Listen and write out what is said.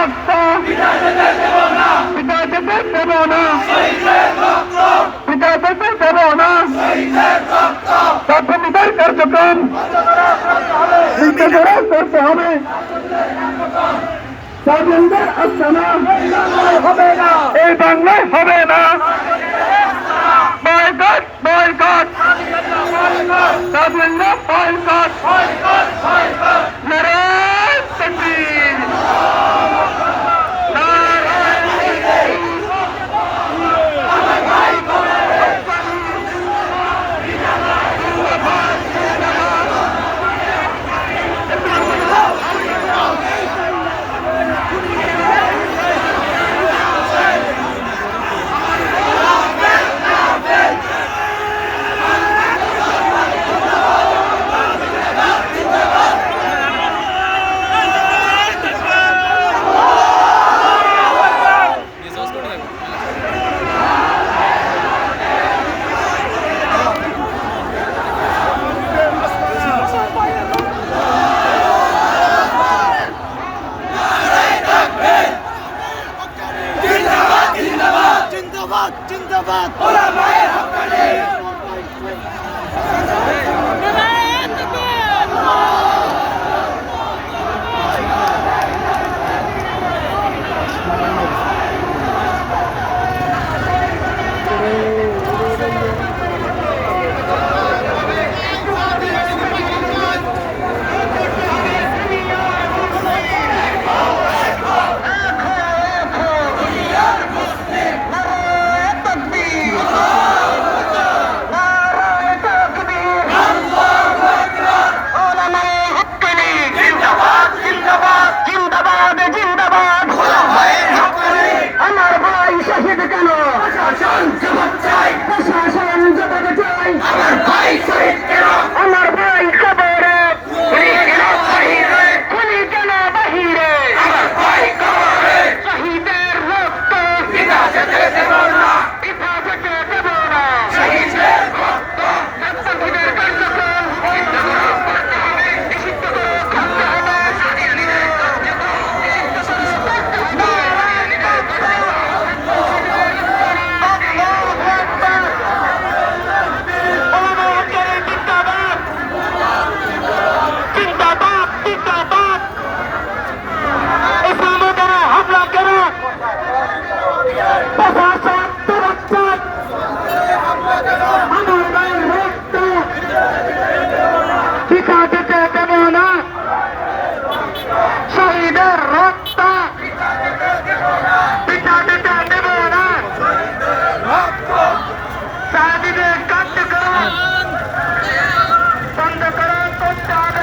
রক্ত পিতা যেতে দেব না পিতা যেতে দেব না প্রাথমিকের কার্যক্রম করতে হবে এই বাংলায় হবে না বয়কট বয়কট স্বাধীন বয়কট নারায়ণ জিন্দাবাদ காட்டு கரம் தந்த கரம் தொட்டாக